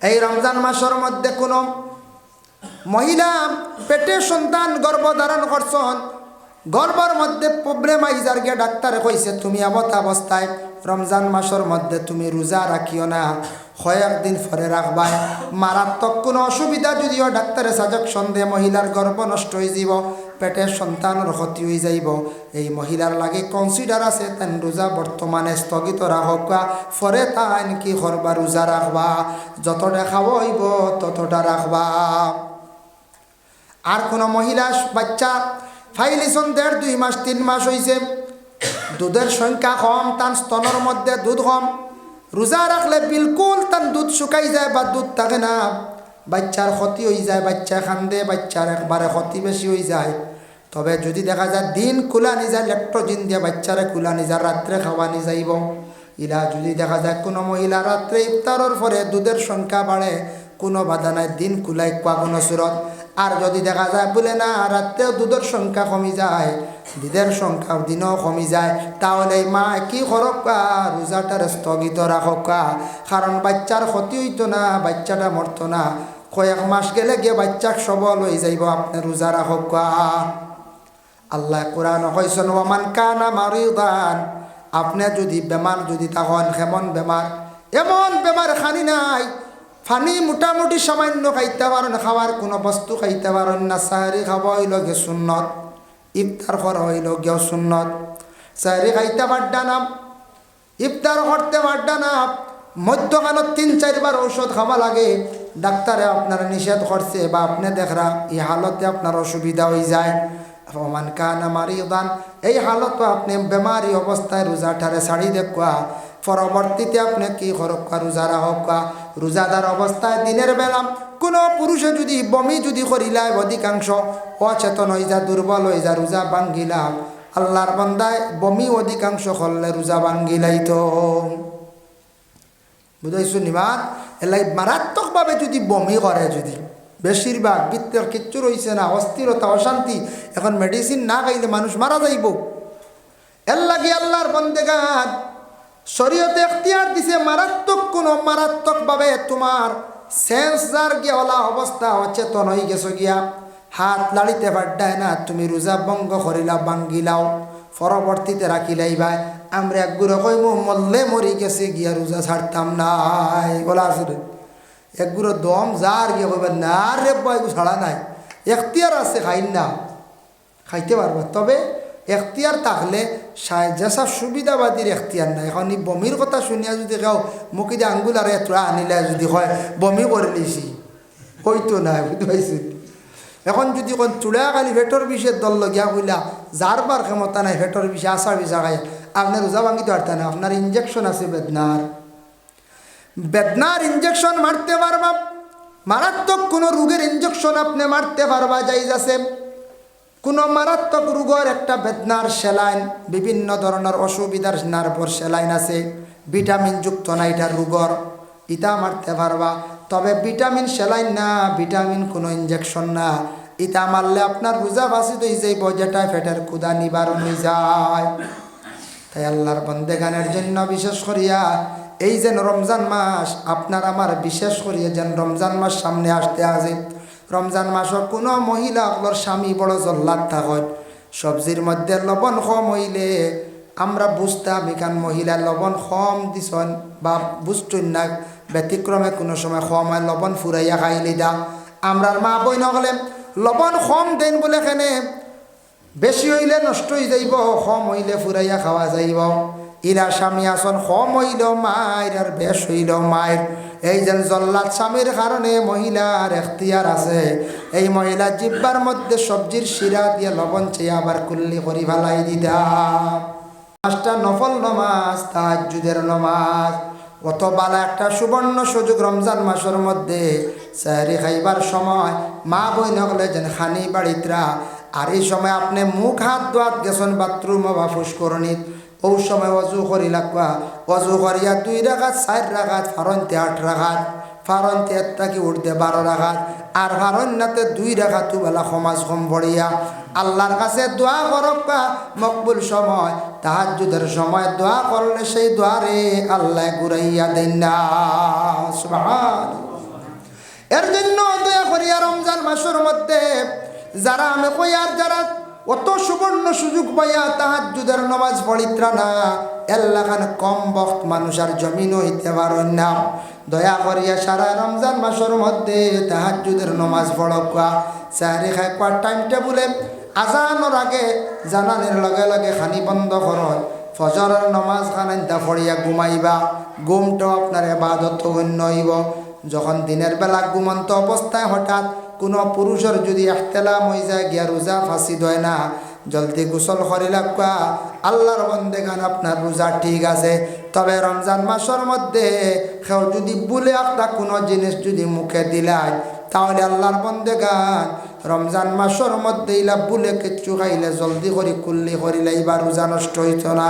এই রমজান মাসের মধ্যে কোনো মহিলা পেটে সন্তান গর্ভধারণ করছন, গর্ভর মধ্যে প্রবলেম আইজার গিয়ে ডাক্তারে কইছে, তুমি আবত অবস্থায় রমজান মাসের মধ্যে তুমি রোজা রাখিও না কয়েকদিন পরে রাখবাই মারাত্মক কোনো অসুবিধা যদিও ডাক্তারে সাজেকশন দিয়ে মহিলার গর্ভ নষ্ট হয়ে যাব পেটের সন্তানের ক্ষতি হয়ে যাইব। এই মহিলার লাগে কনসিডার আছে, তেন রোজা বর্তমানে স্থগিত রাখক পরে তাইন কি করবা রোজা রাখবা যতটা খাওয়া হইব ততটা রাখবা আর কোনো মহিলা, বাচ্চা ফাইলিছন দেড় দুই মাস, তিন মাস হয়েছে দুধের সংখ্যা কম তার স্তনের মধ্যে দুধ কম। রোজা রাখলে বিলকুল তার দুধ শুকাই যায় বা দুধ থাকে না। বাচ্চার ক্ষতি হয়ে যায়, বাচ্চা খান্দে বাচ্চার একবারে ক্ষতি বেশি হয়ে যায়। তবে যদি দেখা যায় দিন খোলা নিজা লেকট্রোজিন দিয়ে বাচ্চারে খোলা নিজা রাত্রে খাওয়া নি যাইব ইলা যদি দেখা যায় কোনো মহিলা রাত্রে ইফতারের পরে দুধের সংখ্যা বাড়ে, কোনো বাধা নাই, দিন কুলাই কোয়া কোনো সুরত। আর যদি দেখা যায় বলে না, রাত্রেও দুধের সংখ্যা কমি যায় দুধের সংখ্যা দিনও কমি যায়, তাহলে মা কি করক রোজাটার স্থগিত রাখক কারণ বাচ্চার ক্ষতি হইতো না, বাচ্চাটা মরতো না। কয়েক মাস গেলে গিয়ে বাচ্চাক সবল হয়ে যাইব, আপনি রোজা রাখক আল্লাহ কোরআন হয়েছেন ওমান কানা মারিদান আপনি যদি বেমার যদি তখন কেমন বেমার এমন বেমার খানি নাই, ফানি মোটামুটি সামান্য খাইতে পারেন খাওয়ার কোনো বস্তু খাইতে পারেন না সাহারি খাওয়া হইল গে সুন্নত ইফতার করা হইল গিয়েও সুন্নত সাহারি খাইতে পারডা না ইফতার করতে পারডা না মধ্যখানত তিন চারবার ঔষধ খাওয়া লাগে ডাক্তারে আপনারা নিষেধ করছে বা আপনি দেখরা, এই হালতে আপনার অসুবিধা হয়ে যায়। অমান কানা মারিদান, এই হালত আপনি বেমারি অবস্থায় রোজাটারে ছাড়ি দেখুয়া পরবর্তীতে আপনি কি করক্কা রোজা রাখা রোজাদার অবস্থায় দিনের বেলা কোনো পুরুষে যদি বমি যদি করিলায় অধিকাংশ অচেতন হয়ে যা দুর্বল হয়ে যা রোজা ভাঙ্গিলাম আল্লাহর বন্দায় বমি অধিকাংশ করলে রোজা ভাঙ্গিলাই তো বুঝাইছো নিমাত এলাই মারাত্মকভাবে যদি বমি করে যদি, বেশিরভাগ বৃত্তের কিচ্ছু রয়েছে না, অস্থিরতা, অশান্তি, এখন মেডিসিন না খাইলে মানুষ মারা যাইব। এর লাগে আল্লাহর বন্দেগান শরীয়তে এখতিয়ার দিছে, মারাত্মক কোনো মারাত্মকভাবে তোমার সেন্স যার গিয়াওয়ালা অবস্থা অচেতন হয়ে গেছো গিয়া, হাত লাড়িতে পাড্ডায় না, তুমি রোজা ভঙ্গ করিলা, ভাঙ্গিলাও। পরবর্তীতে রাখিলাইবা আমরা একগুলো কইব মল্লে মরি গেছে গিয়া রোজা ছাড়তাম নাই। বলা আসলে একগুলো দম যার গিয়ে কইবেন, না রে বয় ছাড়া নাই। এখতিয়ার আছে, খাইন না। খাইতে পারবে। তবে এখতিয়ার থাকলে যেসব সুবিধাবাদীর এখতিয়ার নাই। এখন বমির কথা শুনিয়া যদি কেউ মুখে দিয়ে আঙ্গুল আর এতরা আনিলে যদি হয় বমি করে লিছি হইতো না, বুঝতে পাইছি এখন যদি কোন চুড়া খালি ভেটর বিষের দল লগিয়া কইলা যার বার ক্ষমতা নাই ভেটর বিষে আশা বিষা খাই আপনার রোজা ভাঙিতে পারতেন না আপনার ইঞ্জেকশন আছে বেদনার বেদনার ইঞ্জেকশন মারতে পারবা মারাত্মক কোনো রোগের ইঞ্জেকশন আপনি মারতে পারবা যাইজ আছে। কোনো মারাত্মক রোগের একটা বেদনার সেলাইন, বিভিন্ন ধরনের অসুবিধার নার্ভর সেলাইন আছে, ভিটামিনযুক্ত না এটা রোগর ইটা মারতে পারবা তবে ভিটামিন সেলাইন না, ভিটামিন কোনো ইঞ্জেকশন না। ইটা মারলে আপনার রোজা বাসিত হয়ে যাইব যেটা ফেটের ক্ষুদা নিবারণ হয়ে যায়। তাই আল্লাহর বন্দেগানের জন্য বিশেষ করিয়া এই যেন রমজান মাস, আপনার আমার বিশেষ করিয়া যেন রমজান মাস সামনে আসতে আসে। রমজান মাসও কোনো মহিলা আপনার স্বামী বড় জল্লাদ থাকত। সবজির মধ্যে লবণ কম হইলে আমরা বুঝতাম, এখান মহিলা লবণ কম দিছন বা বুঝতই না, ব্যতিক্রমে কোনো সময় কম হয়, লবণ ফুরাইয়া খাইলি দা। আমরার মা বই নগলে লবণ কম দেন বলে কেনে। বেশি হইলে নষ্ট হয়ে যাইব কম হইলে ফুরাইয়া খাওয়া যাইব। ইরা স্বামী আসন কম হইলেও মায়ের আর বেশ হইলেও মায়ের এই যেন জল্লাদ স্বামীর কারণে মহিলার এখতিয়ার আছে। এই মহিলা জিব্বার মধ্যে সবজির শিরা দিয়ে লবণ চেয়ে আবার কুল্লি করি ভালাই দিদা পাঁচটা নফল নমাজ তাহাজুদের নমাজ। কত বালা একটা সুবর্ণ সুযোগ রমজান মাসের মধ্যে স্যারি খাইবার সময় মা বই নগলে যেন খানি বাড়িতরা। আর এই সময় আপনি মুখ, হাত দোয়াত গেছেন, বাথরুম বা ফুসকরণিত। ও সময় অজু করি লাগবা অজু করিয়া দুই রাখাত চার রাখাত ফারন্তে আট রাখাত ফারন্তে একটাকে উঠতে বারো রাখাত, আর ফারন্যাতে দুই রাখাতু বেলা সমাজ কম বড়িয়া আল্লাহর কাছে দোয়া করক্কা মকবুল সময় তাহাজুদের সময় দোয়া করলে সেই দোয়ারে আল্লাহ ঘুরাইয়া দেন না। এর জন্য দয়া করিয়া রমজান মাসের মধ্যে যারা আমি কই আর যারা অত সুবর্ণ সুযোগ পাইয়া তাহাজুদের নমাজ পড়িত্রা না, এল্লাখান কম বক্ত মানুষ আর জমিন হইতে পারেন না। দয়া করিয়া সারা রমজান মাসের মধ্যে তাহাজুদের নমাজ পড়কা চারি খাই কোয়ার টাইম টেবুলে আজানোর আগে জানানের লগে লগে খানি বন্ধ করত ফজরের নমাজ খানাইন্দা ফড়িয়া ঘুমাইবা। ঘুমটাও আপনার এবাদত গণ্য হইব। যখন দিনের বেলা ঘুমন্ত অবস্থায় হঠাৎ কোনো পুরুষের যদি এখতেলাম হয়ে যায়, গিয়া রোজা ফাঁসি দেয় না। জলদি গোসল করিলা কুয়া আল্লাহর বন্দে গান, আপনার রোজা ঠিক আছে। তবে রমজান মাসের মধ্যে কেউ যদি বলে আপনার কোনো জিনিস যদি মুখে দিলাই তাহলে আল্লাহর বন্দে গান। রমজান মাসের মধ্যে ইলা বুলে কিচ্ছু খাইলে জলদি করি, কুল্লি করিলে এবার রোজা নষ্ট হইত না।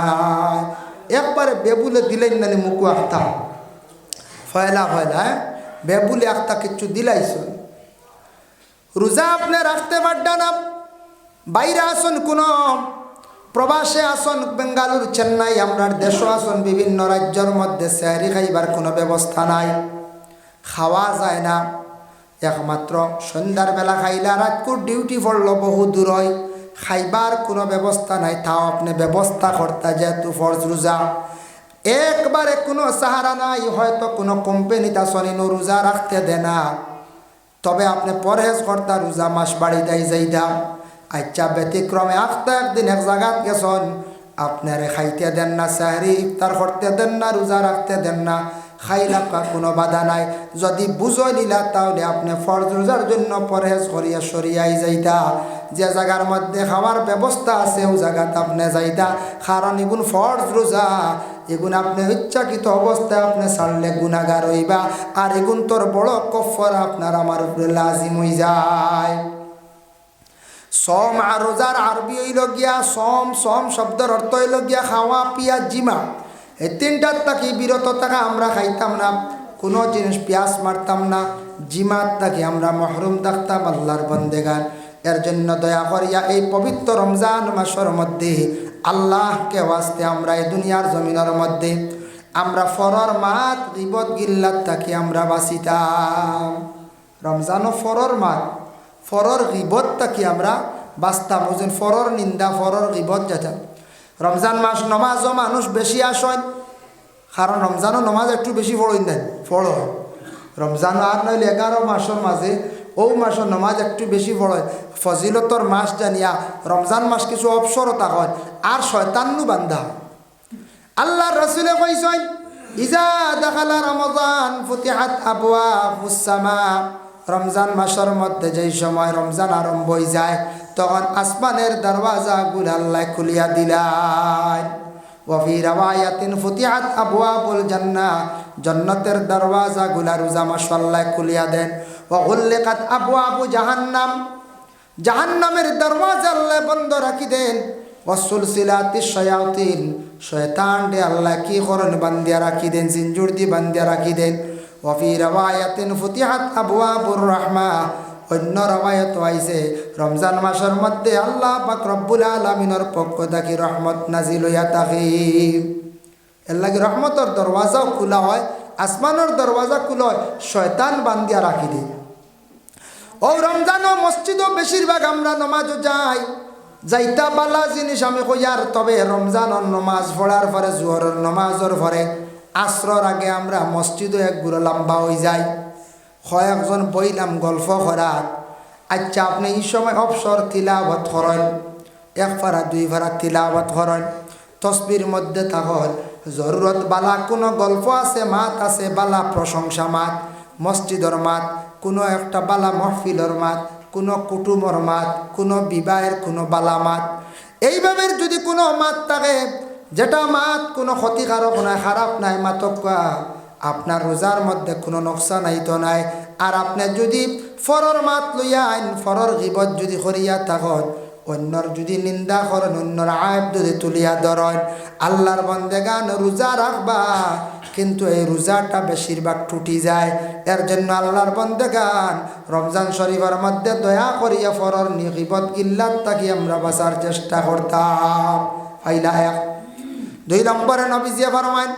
একবারে বেবুলে দিলেন নানি মুকু আখতা। ফয়লা ফয়লা হ্যাঁ? বেবুলে আখতা কিচ্ছু দিলাইছ। রোজা আপনি রাখতে পারডা না। বাইরে আসুন কোনো, প্রবাসে আসন বেঙ্গালুর, চেন্নাই, আপনার দেশও আসন, বিভিন্ন রাজ্যের মধ্যে স্যারি খাইবার কোনো ব্যবস্থা নাই। খাওয়া যায় না। একমাত্র সন্ধ্যার বেলা খাইলে রাতকুর ডিউটি পড়ল বহু দূর হয়। খাইবার কোনো ব্যবস্থা নাই, তাও আপনি ব্যবস্থা করতে যেহেতু ফরজ রোজা। একবারে কোনো সাহারা নাই, হয়তো কোনো কোম্পানিতে আসনিনো রোজা রাখতে দে না তবে আপনি পরহেজ কর্তা রোজা মাস বাড়ি দেয় যাইতাম আচ্ছা ব্যতিক্রমে আখতা একদিন এক জায়গাত গেছন। আপনারে খাইতে দেন না, সাহারি ইফতার করতে দেন না, রোজা রাখতে দেন না। খাইলাকা কোনো বাধা নাই। যদি বুঝই নিলা তাহলে আপনি ফরজ রোজার জন্য পরহেজ করিয়া সরিয়াই যাইতা। যে জায়গার মধ্যে খাওয়ার ব্যবস্থা আছে, ও জায়গাতে আপনি যাইতা। কারণ এগুন ফরজ রোজা। এগুন আপনি ইচ্ছাকৃত অবস্থায় আপনি ছাড়লে গুণাগার হইবা। আর এগুন তোর বড় কফর আপনার আমার উপরে লাজিম হয়ে যায়। সম আর রোজার আরবি হইল গিয়া সম সম শব্দের অর্থ হইল গিয়া খাওয়া, পিয়া, জিমা। এই তিনটার তাকে বিরত থাকা আমরা খাইতাম না, কোনো জিনিস পেঁয়াজ মারতাম না জিমাত তাকে আমরা মহরুম থাকতাম আল্লাহর বন্দেগান এর জন্য দয়া করিয়া এই পবিত্র রমজান মাসের মধ্যে আল্লাহকে ওয়াস্তে আমরা এই দুনিয়ার জমিনের মধ্যে আমরা ফরর মাত, গিবত, গিল্লাত তাকে আমরা বাঁচিতাম। রমজানও ফরর মাত ফরর গিবত তাকে আমরা বাঁচতাম? ওজন ফরর নিন্দা, ফরর গিবত যেতাম রমজান মাস নমাজও মানুষ বেশি আসেন, কারণ রমজানও নমাজ একটু বেশি পড়েন দেন, পড়ো। রমজান আর নইলে এগারো মাসের মাঝে ও মাসের নমাজ একটু বেশি পড়ে। ফজিলতর মাস জানিয়া রমজান মাস কিছু অবসরতা হয়, আর শয়তান্নু বান্ধা আল্লাহ রসুলে কইসেন ইজা দেখালা রমজান ফুতিহাত আবুয়া ফুসামা রমজান মাসের মধ্যে যেই সময় রমজান আরম্ভ হয়ে যায়, তখন আসমানের দরওয়াজা গুল আল্লাহ খুলিয়া দিলাই ওফি খুলিয়া দেন জাহান্নাম, জাহান্নামের আল্লাহ বন্ধ দেন। কি করন বান্দিয়া রাখি দেন জিঞ্জুর দি বান্দিয়া রাখি দেন। ওফি রাওয়ায়াতিন ফুতিহাত আবওয়াবুর রাহমা। অন্য রবায়ত আইছে, রমজান মাসের মধ্যে আল্লাহ পাক রব্বুল আলমিনের পক্ষ থাকি রহমত নাজিল হইয়া থাকি। এর লাগে রহমতর দরওয়াজাও খোলা হয়, আসমানের দরওয়াজা খোলা হয়, শয়তান বান্দিয়া রাখি দিই ও রমজানও মসজিদও বেশিরভাগ আমরা নমাজও যাই। যাইতা বালা জিনিস আমি কইয়ার তবে রমজানের নমাজ পড়ার পরে, জোহরের নমাজের পরে আশ্রর আগে আমরা মসজিদও এক গুড়ো লম্বা হয়ে যাই। কয়েকজন বইলাম গল্প করার আচ্ছা আপনি এই সময় অবসর তিলাবত করেন। এক ফারা দুই ফারা তিলাবত করেন। তসবির মধ্যে থাকল জরুরত বালা, কোনো গল্প আছে মাত? আছে বালা, প্রশংসা মাত। মসজিদর মাত? কোনো একটা বালা, মহফিলর মাত? কোনো কুটুমর মাত? কোনো বিবাহের কোনো বালা মাত? এইভাবে যদি কোনো মাত থাকে যেটা মাত কোনো ক্ষতিকারক নাই, খারাপ নাই, মাতকা আপনার রোজার মধ্যে কোনো নকশা নাই তো নাই। আর আপনি যদি ফরর মাত লইয়া আইন ফরর গিবত যদি করিয়া থাকত অন্যর যদি নিন্দা করেন অন্যর আয়ব যদি তুলিয়া ধরেন আল্লাহর বন্দে গান রোজা রাখবা কিন্তু এই রোজাটা বেশিরভাগ টুটি যায়। এর জন্য আল্লাহর বন্দে গান রমজান শরীফের মধ্যে দয়া করিয়া ফরর নিগিবত গিল্লাত তাকে আমরা বাঁচার চেষ্টা করতাম। আইলা এক। দুই নম্বরে নবীজিয়া ফরমাইন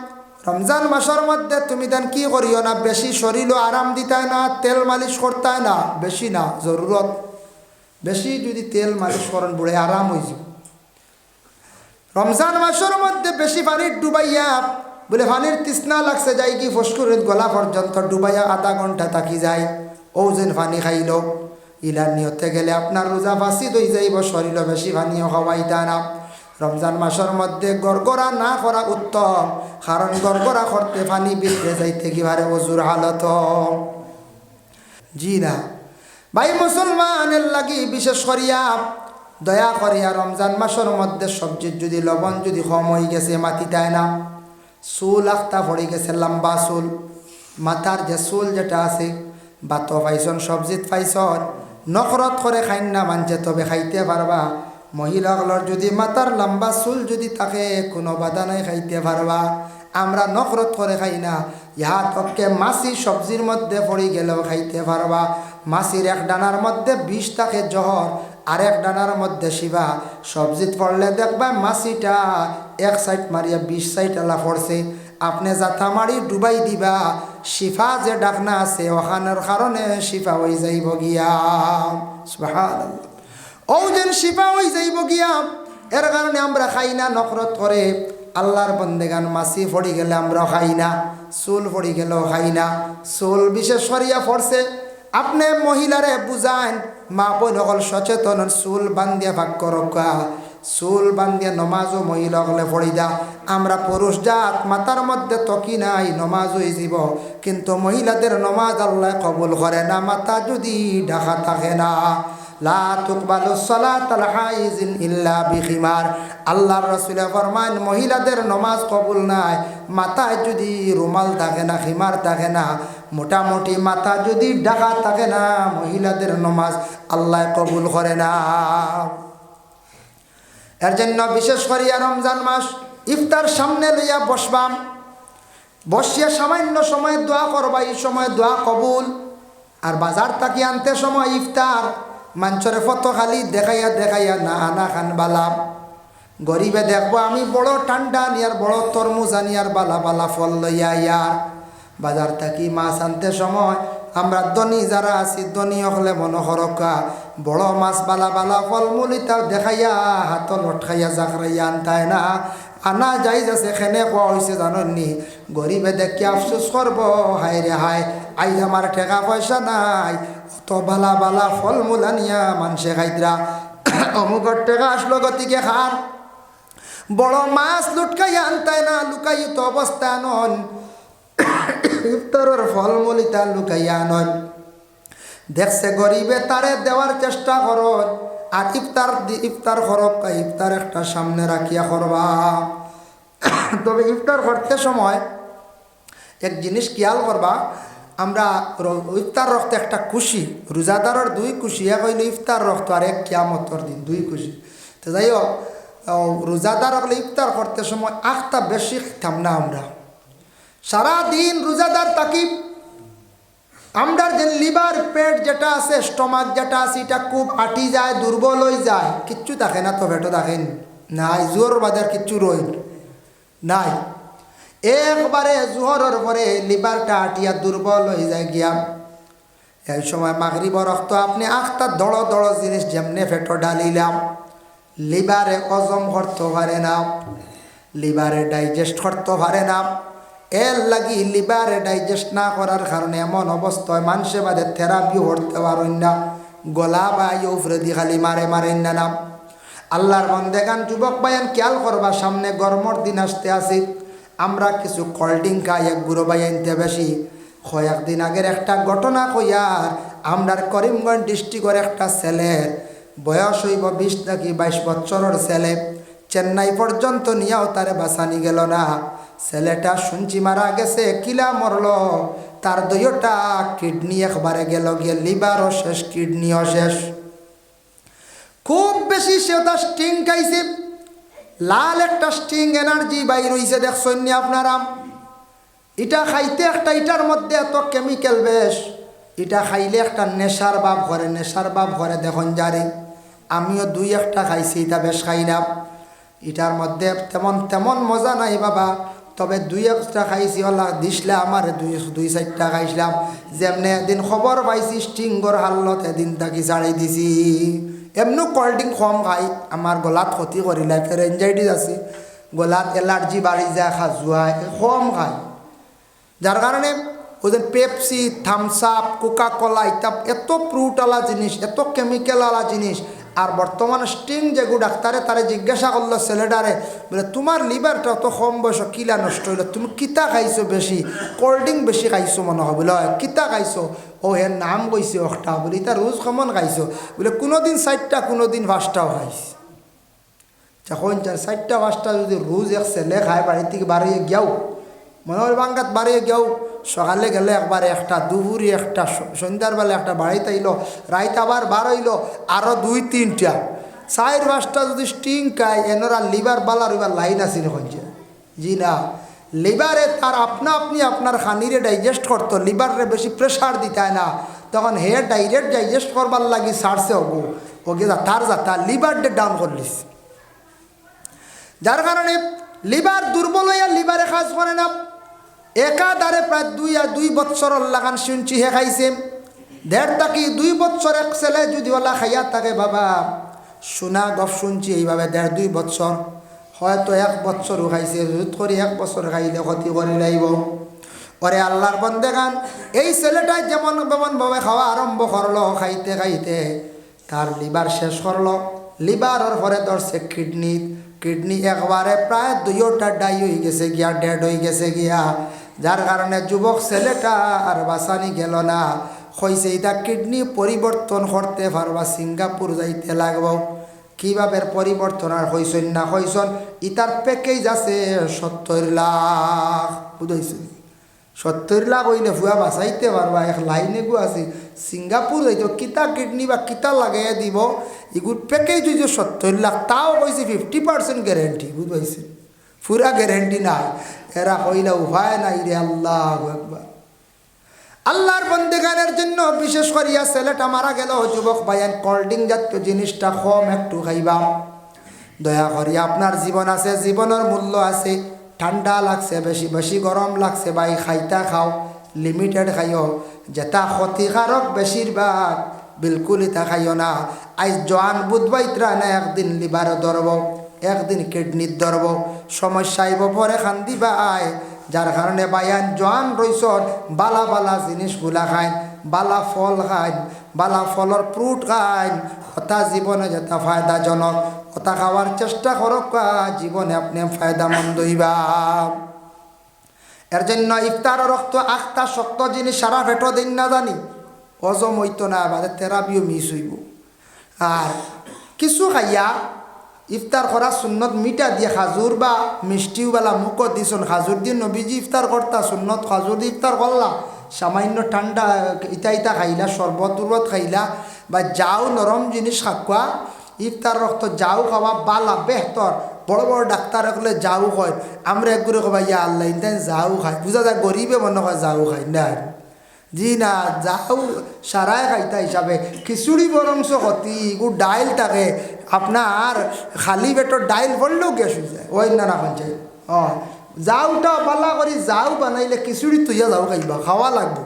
রমজান মাসের মধ্যে তুমি দেন কি করিও না? বেশি শরীরও আরাম দিতায় না, তেল মালিশ করতায় না, বেশি না, জরুরত। বেশি যদি তেল মালিশ করেন, বুড়ে আরাম হয়ে যাব। রমজান মাসের মধ্যে বেশি পানির ডুবাইয়া, বলে পানির তৃষ্ণা লাগছে, যাই কি ফসকুরের গলা পর্যন্ত ডুবাইয়া আধা ঘণ্টা থাকি যায়। ও যেন পানি খাইল, ইলার নিয়তে গেলে আপনার রোজা ফাঁসি দই যাইব শরীর বেশি পানিও খাওয়াইতা না। রমজান মাসের মধ্যে গড়গড়া না করা উত্তম, কারণ গড়গড়া করতে পানি বিদ্রে যাইতে কিবারে অজুর হালত? জি না। ভাই, মুসলমানের লাগি বিশেষ করিয়া, দয়া করিয়া রমজান মাসের মধ্যে সবজির যদি লবণ যদি কম হয়ে গেছে মাটিটায় না। চুল আখতা পড়ে গেছে, লম্বা চুল। মাথার যে চুল যেটা আছে, বাত পাইছন, সবজিত পাইছন, নখরত করে খাইন না মানছে তবে খাইতে পারবা। মহিলাগুলোর যদি মাথার লম্বা চুল যদি থাকে, কোনো বাধা নাই, খাইতে পারবা আমরা নখরত করে খাই না ইহা তককে মাছি সবজির মধ্যে পড়ে গেলেও খাইতে পারবা মাছির এক ডানার মধ্যে বিষ থাকে জহর আর এক ডানার মধ্যে শিবা। সবজিত পড়লে দেখবা মাছিটা এক সাইড মারিয়া বিশ সাইড এলা পড়ছে আপনি জাতা মারি ডুবাই দিবা। শিফা যে ডাকনা আছে ওখানের কারণে শিফা হয়ে যাইব গিয়া। ও যেন হয়ে যাইব গিয়া। এর কারণে আমরা খাই না নফরত করে। আল্লাহর বন্দেগান মাসি পড়ি গেলে আমরা খাই না, চুল পড়ি গেলেও খাই না, চুল বিশেষ করিয়া পড়ছে। আপনি মহিলারে বুঝান, মা বোন সকল সচেতন, চুল বান্ধিয়া ভাগ করকা চুল বান্ধিয়া নমাজও মহিলা হলে পড়ি দা আমরা পুরুষ জাত মাতার মধ্যে তকি নাই, নমাজ হয়ে যাব কিন্তু মহিলাদের নমাজ আল্লাহ কবুল করে না মাতা যদি ঢাকা থাকে না। ইল্লা আল্লাহর রাসূলে ফরমান, মহিলাদের নমাজ কবুল নাই, মাথায় যদি রুমাল থাকে না, খিমার থাকে না, মোটামুটি মাথা যদি ঢাকা থাকে না, মহিলাদের নমাজ আল্লাহ কবুল করে না। এর জন্য বিশেষ করিয়া রমজান মাস, ইফতার সামনে লইয়া বসবাম। বসিয়া সামান্য সময় দোয়া করবা, এই সময় দোয়া কবুল। আর বাজার তাকি আনতে সময় ইফতার। মাঞ্চরে ফটো খালি দেখাইয়া দেখাইয়া না আনা খান বালাম গরিবে দেখব আমি বড় ঠান্ডা নিয়ার বড় তরমুজ আনিয়ার বালা বালা ফল লইয়া ইয়ার বাজার থাকি মাছ আনতে সময়, আমরা ধনী যারা আছি, ধনী হলে মনে হরকা বড় মাছ বালা বালা ফল মূল ইতাও দেখাইয়া হাত লটকাইয়া জাকরাইয়া আনতায় না। আনা যাই যাচ্ছে খেনে কোয়া হয়েছে জাননি। গরিবে দেখি আফসোস করব হায় রে হায় আই আমার ঠেকা পয়সা নাই। অত বালা বালা ফল মূল আনিয়া মানুষে খাইতরা অমুকর টেকা আসলো গতিকে খান বড় মাছ লুটকাইয়া আনতায় না লুকাই লুকাইত অবস্থা নন ইফতারের ফলমূল ইতা লুকাইয়া নন। দেখছে গরিবে তারে দেওয়ার চেষ্টা করন আর ইফতার দি- ইফতার করক ইফতার একটা সামনে রাখিয়া করবা। তবে ইফতার করতে সময় এক জিনিস খেয়াল করবা, আমরা ইফতার রক্ত একটা খুশি, রোজাদারের দুই খুশি, এক হইল ইফতার রক্ত আর এক কিয়ামতর দিন, দুই খুশি। তো যাই হোক রোজাদার হলে ইফতার করতে সময় আখটা বেশি খাম না আমরা। সারা দিন রোজাদার তাকি আমরার যে লিভার পেট যেটা আছে, স্টমাক যেটা আছে, এটা খুব আটি যায়, দুর্বল হয়ে যায়। কিচ্ছু থাকে না তো ভেটো দেখেন নাই জোর বাজার কিচ্ছু রই নাই। একবারে জোহরের পরে লিভারটা আটিয়া দুর্বল হয়ে যায় গিয়া। এই সময় মাগরিব রক্ত, আপনি আখটা দড় দড় জিনিস যেমনে ফেটো ডালিলাম লিভারে হজম করতে পারে না, লিভারে ডাইজেস্ট করতে পারে না। এর লাগি লিভারে ডাইজেস্ট না করার কারণে এমন অবস্থায় মানুষে বাদে থেরাপি করতে পারেন না। গলা বা উফরে দি খালি মারে মারেন না নাম আল্লাহর বন্দেগান যুবক বায়ান খেয়াল করবা, সামনে গরমর দিন আসতে আসি। আমরা কিছু কোল্ড খাই, এক গুঁড়ো বাইনতে বেশি। কয়েকদিন আগের একটা ঘটনা কইয়ার আমরার করিমগঞ্জ ডিস্ট্রিক্টের একটা ছেলের বয়স হইব বিশ থেকে বাইশ বছরের ছেলে, চেন্নাই পর্যন্ত নিয়েও তারে বাঁচানি গেল না। ছেলেটা শুনছি মারা গেছে, কিলা মরল? তার দুইটা কিডনি একবারে গেল গিয়ে, লিভারও শেষ, কিডনিও শেষ। খুব বেশি সে তার স্টিং খাইছে। লাল একটা স্টিং এনার্জি বাইর হইছে, দেখছেন নি আপনারা? এটা খাইতে একটা এটার মধ্যে এত কেমিক্যাল বেশ। এটা খাইলে একটা নেশার ভাব করে নেশার ভাব করে দেখুন যারে আমিও দুই একটা খাইছি, এটা বেশ খাই না এটার মধ্যে তেমন তেমন মজা নাই বাবা। তবে দুই একটা খাইছি ওলা দিসলে আমার, দুই দুই চারটা খাইছিলাম। যেমনি এদিন খবর পাইছি স্টিংগর হাল্লত এদিন তাকি ছাড়াই দিছি। এমনি কোল্ড ড্রিঙ্ক কম খাই আমার গলাত ক্ষতি করিলে ফের এনজাইটিস আছে। গলাত এলার্জি বাড়ি যায় খাজুয়া কম খাই। যার কারণে ওদের পেপসি থামস আপ কোকা কলা ইত্যাপ এত ফ্রুটওয়ালা জিনিস এত কেমিক্যালওয়ালা জিনিস আর বর্তমান স্টিং যেগু ডাক্তারে তারে জিজ্ঞাসা করল ছেলেটারে, বলে, তোমার লিভারটা তো কম বয়স কিলা নষ্ট হইল? তুমি কিতা খাইছো বেশি? কোল্ড ড্রিঙ্ক বেশি খাইছো মনে হয়? বলে কিতা খাইছো? ও হের নাম কইছে একটা বলে তা রোজ কমন খাইছো। বলে, কোনোদিন চারটা কোনোদিন পাঁচটাও খাইছে। যখন চার চারটা পাঁচটা যদি রোজ এক ছেলে খায় বাড়ি থেকে বাড়িয়ে গিয়াও মনে হয় বাঙ্গাত বাড়িয়ে গিয়াও সকালে গেলে একবার একটা, দুপুরি একটা, স- সন্ধ্যার বেলা একটা বাড়িতে আইলো, রাইত আবার বার হইল আরও দুই, তিনটা। চার পাঁচটা যদি স্টিং খায়, এনারা লিভার বালার এবার লাইন আছে হচ্ছে জি না। লিভারে তার আপনা আপনি আপনার খানিরে ডাইজেস্ট করতো লিভারে বেশি প্রেশার দিতে না। তখন হে ডাইরেক্ট ডাইজেস্ট করবার লাগি সারছে হব ওকে তার যা, তার লিভারটা ডাউন করলিস যার কারণে লিভার দুর্বল হইয়া লিভারে কাজ করে না। একাধারে প্রায় দুই আর দুই বৎসর লাগান শুনছি হে খাইছে। দেড় তাকি দুই বৎসর এক ছেলে যদি ওলা খাইয়া থাকে, বাবা, শোনা গপ শুনছি এইভাবে দেড় দুই বৎসর। হয়তো এক বৎসরও খাইছে রুদ করে এক বছর খাইলে ক্ষতি করে লাইব। ওরে আল্লাহর বন্দে গান, এই ছেলেটাই যেমন ভাবে খাওয়া আরম্ভ করল, খাইতে খাইতে তার লিভার শেষ করল। লিভারের পরে ধরছে কিডনি। কিডনি একবারে প্রায় দুইটা ডাই হয়ে গেছে গিয়া, ডেড হয়ে গেছে গিয়া। যার কারণে যুবক ছেলেটা আর বাসানি গেল না। হয়েছে এটা কিডনি পরিবর্তন করতে পারবা, সিঙ্গাপুর যাইতে লাগব। কীভাবে পরিবর্তন আর হইসন না হইসন ইতার প্যাকেজ আছে সত্তর লাখ। বুঝাইছেন? সত্তর লাখ হইলে ভুয়া বাঁচাইতে পারবা, এক লাইনে গু আছে। সিঙ্গাপুর যাইতো, কিতা কিডনি বা কিতা লাগাইয়া দিব? এগুর প্যাকেজ হইছে সত্তর লাখ, তাও কইছে ফিফটি পার্সেন্ট গ্যারেন্টি বুঝবাইছে পুরা গ্যারেন্টি নাই। এরা কইলা উভয় নাই রে আল্লাহ একবার আল্লাহর বন্দেগানের জন্য বিশেষ করিয়া ছেলেটা মারা গেল, যুবক ভাইয়ান কোল্ড জাতীয় জিনিসটা কম একটু খাইবা। দয়া করি, আপনার জীবন আছে, জীবনের মূল্য আছে, ঠান্ডা লাগছে, বেশি বেশি গরম লাগছে, ভাই, খাইতা খাও লিমিটেড খাইও। যেটা ক্ষতিকারক বেশিরভাগ, বিলকুল ইতা খাইও না। আজ জোয়ান বুধবাইতরা না, একদিন লিভারে ধরব, একদিন কিডনির ধরব। সমস্যা আইব পরে খান্দি বাই যার কারণে বায়ান জোয়ান রইসন, বালা বালা জিনিসগুলা খাইন, বালা ফল খাইন, বালা ফলর ফ্রুট খাইন। কথা জীবনে যেটা ফায়দাজনক, কথা খাওয়ার চেষ্টা করক জীবনে আপনি ফায়দামন্দ হইবা। এর জন্য ইফতার রক্ত আখটা শক্ত জিনিস সারা ভেটো দিন না জানি হজম হইতো না, বাদে থেরাপিও মিস হইব। আর কিছু খাইয়া ইফতার করা সুন্নত মিটা দিয়ে খাজুর বা মিষ্টিও বেলা মুখ দিছন। খাজুর দিয়ে নবীজি ইফতার করতা, সুন্নত খাজুর দিয়ে ইফতার করলা। সামান্য ঠান্ডা ইটা ইটা খাইলা, শরবত উরবত খাইলা বা যাও নরম জিনিস খাকুয়া ইফতার রক্ত যাও খাওয়া বালা, বেহতর। বড় বড় ডাক্তার কলে যাও হয় আমরা একগুলো কবা ইয়া আল্লাহ ইন্দান যাও খাই। বুঝা যায় গরিবে মনে হয় যাও খাই না। জি না, যাও সারাই খাইতা হিসাবে। খিচুড়ি বরংস ক্ষতি, গু ডাইল থাকে আপনার খালি পেটর ডাইল পড়লেও গ্যাস হয়ে যায়। ওই না না চাই ও যাওটা পাল্লা করি যাও বানাইলে খিচুড়ি তুইয়া যাও খাইবা খাওয়া লাগবো।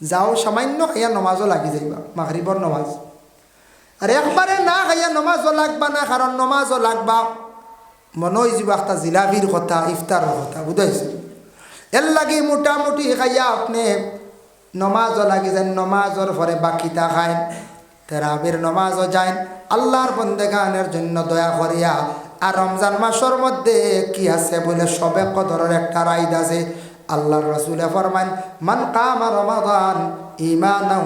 যাও সামান্য খাইয়া নমাজও লাগি যাইবা মাগরিবর নমাজ। আর একবারে না খাইয়া নমাজও লাগবা না কারণ নমাজও লাগবা। মনে হয়ে যাব একটা জিলাপির কথা ইফতারের কথা বুঝাইছে এর লাগি মোটামুটি খাইয়া আপনি নমাজও লাগি যান নমাজর পরে বাকিটা খায় তেরাবির নমাজও যায়। আল্লাহর বন্দেগানের জন্য দয়া করিয়া, আর রমজান মাসের মধ্যে কি আছে বলে সবে কদরের একটা রাইদ আছে। আল্লাহর রসুলে ফরমান মান কামা রমাদান ইমানা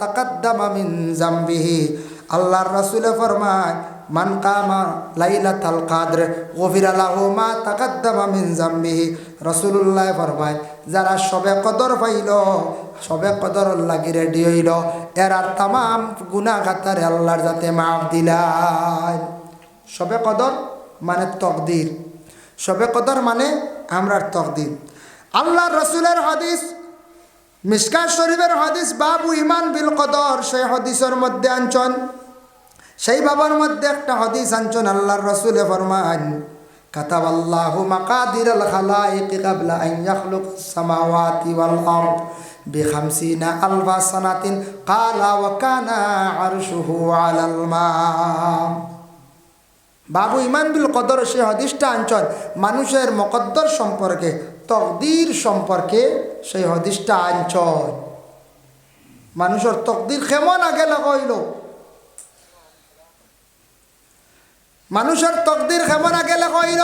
তাকাদ্দামা মিন জামবিহি। আল্লাহর রসুলে ফরমান মান কামা লাইলাতাল কাদর গফিরা লাহু মা তাকাদ্দামা মিন জামবিহি। রাসূলুল্লাহ ফরমায়, যারা সবে কদর পাইল, সবে কদর লাগি রেডি হইল এরার তাম গুনাহ খাতারে আল্লাহর যাতে মাফ দিলাই সবে কদর মানে তকদির। সবে কদর মানে আমরার তকদির। আল্লাহ রসুলের হাদিস মিসকার শরীফের হাদিস, বাবু ইমান বিল কদর, সেই হাদিসের মধ্যে আঞ্চন সেই বাবার মধ্যে একটা হাদিস আঞ্চন আল্লাহর রসুলে ফরমান كتب الله مقادير الخلائق قبل أن يخلق السماوات والأرض بخمسين ألف سنة قال وكان عرشه على الماء বাবু ইমান বিল কদর সে হদিসটা আঞ্চল মানুষের মকদ্দর সম্পর্কে তকদির সম্পর্কে সেই হদিসটা আঞ্চল মানুষের তকদির কেমন আগে লাগাইল মানুষের তকদির কেমন আগে লাগাইল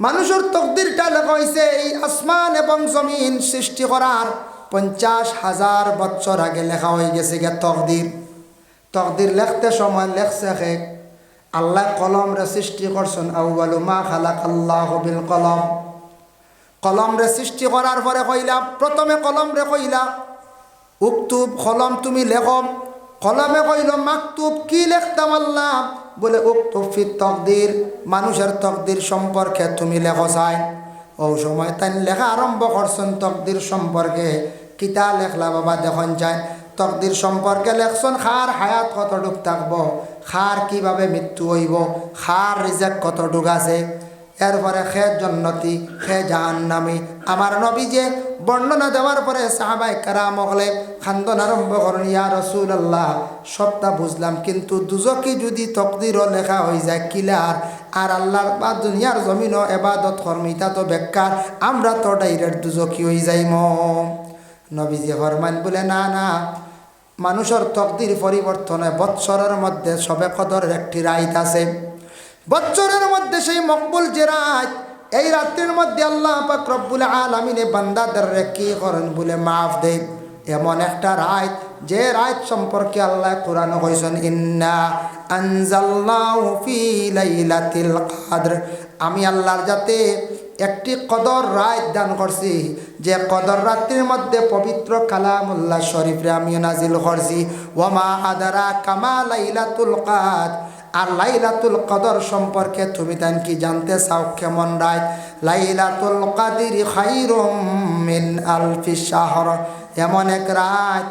মানুষের তকদিরটা লেখাইছে এই আসমান এবং জমিন সৃষ্টি করার পঞ্চাশ হাজার বছর আগে লেখা হয়ে গেছে গে তকদির। তকদির লেখতে সময় লেখছে শেখ আল্লাহ কলম রে সৃষ্টি করছেন আউ্বালু মা খালাক আল্লাহ বিল কলম। কলম রে সৃষ্টি করার পরে কইলা, প্রথমে কলম রে কইলা উক্তুব কলম তুমি লেখম কলমে কইল, মাকতুব কি লেখতাম আল্লাহ? বলে, উক্তুব ফি তকদির, মানুষের তকদির সম্পর্কে তুমি লেখো চাই ও সময় তাই লেখা আরম্ভ করছেন, তকদির সম্পর্কে কিতা লেখলা বাবা, দেখুন যায় তকদির সম্পর্কে লেখছন, খার হায়াত কতটুক থাকব? খার কীভাবে মৃত্যু হইব? খার রিজেক কতটুক আছে? এরপরে খে জন্নতি, খে জাহান্নামি। আমার নবী যে বর্ণনা দেওয়ার পরে সাহাবাই কারাম হলে খান্দন আরম্ভ করেন ইয়া রসুল আল্লাহ সবটা বুঝলাম, কিন্তু দুজকি যদি তকদিরও লেখা হয়ে যায়, কিলার? আর আল্লাহর বা দুনিয়ার জমিনও এবাদত কর্মিতা তো বেকার, আমরা তো ডাইরেক্ট দুজকি হয়ে যাইম। নবীজি ফরমান বলে, না না, মানুষের তকদির পরিবর্তনে বৎসরের মধ্যে সবে কদরের একটি রাইত আছে। বৎসরের মধ্যে সেই মকবুল যে রাত এই রাত্রির মধ্যে আল্লাহ পাক রব্বুল আলমিনে বান্দাদের কি করেন বলে মাফ দেয় এমন একটা রাত, যে রাত সম্পর্কে আল্লাহ কোরআন কইছেন, ইন্না আনজাল্লাহু আমি আল্লাহর যাতে একটি কদর রাত দান করছি, যে কদর রাত্রির মধ্যে পবিত্র কালামুল্লাহ শরীফরে আমি নাজিল করছি। ওমা আদারা কামা লাইলাতুল কাদ আর লাইলাতুল কদর সম্পর্কে তুমি তান কি জানতে চাও কেমন রাত লাইলাতুল কাদির মিন আলফি শাহর। এমন এক রাত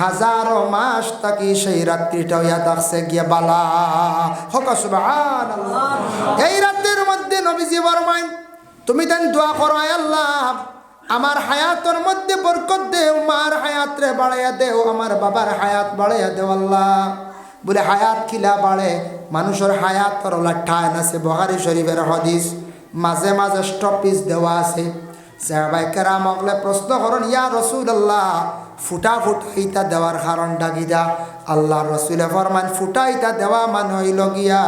হাজারো মাস তাকি সেই রাত্রিটা ইয়া দেখছে গিয়ে বালা। হক, সুবহানাল্লাহ। এই রাত্রির মধ্যে নবীজি বরমাইন তুমি দেন দোয়া করো আল্লাহ, আমার হায়াতের মধ্যে বরকত দেও, মার হায়াত রে বাড়াইয়া দেও, আমার বাবার হায়াত বাড়াইয়া দেও, আল্লাহ। বলে হায়াত কিলা বাড়ে, মানুষের হায়াত ওলা ঠায় আছে বহারি শরীফের হদিস, মাঝে মাঝে স্টপিস দেওয়া আছে। সাহাবাই কেরাম অগলে প্রশ্ন করেন, ইয়া রসুল আল্লাহ ফুটা ফুটাইতা দেওয়ার কারণ ডাকিদা আল্লাহ রসুলে ফরমান ফুটাইতা দেওয়া মানে হইল গিয়া,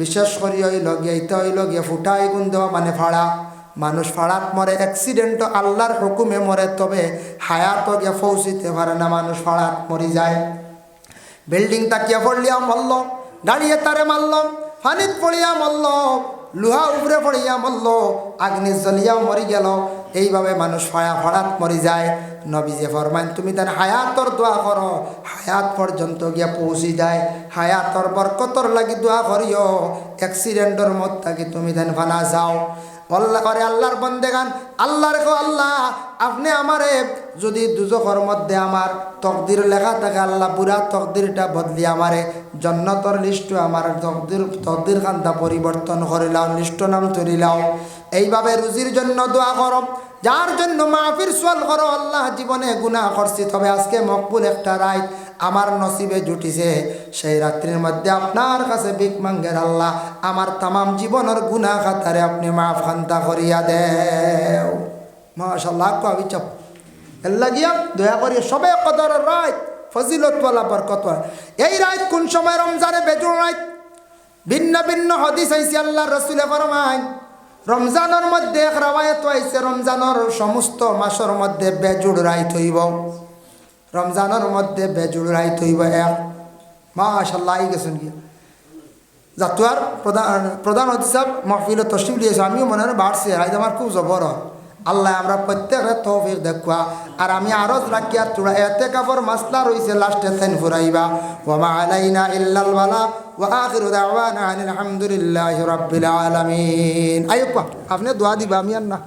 বিশেষ করে হইল গিয়া, ইতা হইল গিয়া ফুটাই গুণ দেওয়া মানে ফাড়া। মানুষ ফাড়াত মরে অ্যাক্সিডেন্ট আল্লাহর হুকুমে মরে, তবে হায়াত গিয়া পৌঁছিতে পারে না, মানুষ ফাড়াত মরি যায়। বিল্ডিং তাকিয়া পড়লিয়া মল্ল গাড়িয়ে তারে মারল ফানিত পড়িয়া মল্ল লুহা উপরে পড়িয়া মল্ল আগ্নি জ্বলিয়াও মরি গেল এইভাবে মানুষ ফায়া ফাড়াত মরি যায় নবীজে ফরমাইন তুমি তার হায়াতর দোয়া করো হায়াত পর্যন্ত গিয়া পৌঁছি যায় হায়াতর বরকতর লাগি দোয়া করিও অ্যাক্সিডেন্টর মত থাকি তুমি দেন ফানা যাও আল্লাহ করে আল্লাহর বন্দেগান আল্লাহ রেখো আল্লাহ, আপনি আমারে যদি দুজখর মধ্যে আমার তকদির লেখা থাকে, আল্লাহ পুরা তকদিরটা বদলি আমারে। জন্নতর লিস্ট আমার তকদির তকদির খান্তা পরিবর্তন করিলাও লিস্ট নাম চলিলাও এইভাবে রুজির জন্য দোয়া করো। যার জন্য মাহফির সোয়াল করো, আল্লাহ জীবনে গুণা করছি। তবে আজকে মকবুল একটা রায় আমার নসিবে জুটিছে। সেই রাত্রির মধ্যে আপনার কাছে বিক মাঙ্গের আল্লাহ, আমার তামাম জীবনের গুণা খাতারে আপনি মাফ খান্তা করিয়া দেও। মাশাল্লাহ কবি চপ। এর লাগিয়া দয়া করি সবে কদর রায় ফজিলতওয়ালা বরকত এই রায় কোন সময় রমজানে বেজুর রায় ভিন্ন ভিন্ন হদিস আইসি আল্লাহ রসুলে ফরমায় রমজানের মধ্যে এক রাবায়ত আইছে রমজানের সমস্ত মাসের মধ্যে বেজুড় রায় থইব রমজানের মধ্যে বেজুড় রায় থইব এক। মাশাল্লাহ গেছেন গিয়া জাতুয়ার প্রধান প্রধান অতিসাব মহফিল তসিম দিয়েছে আমিও মনে হয় বাড়ছে আমার খুব জবর আল্লাহ আমরা প্রত্যেকের তহফির দেখুয়া আর আমি আরজ রাখিয়া চূড়া এতে কাপড় মাসলা রইছে, লাস্টে থেন ফুরাইবা। ওমা আলাইনা ইল্লাল বালা, ওয়া আখিরু দাওয়ানা আনিল হামদুলিল্লাহি রাব্বিল আলামিন। আইয়ুকা আপনি দোয়া দিবা, আমি আর না।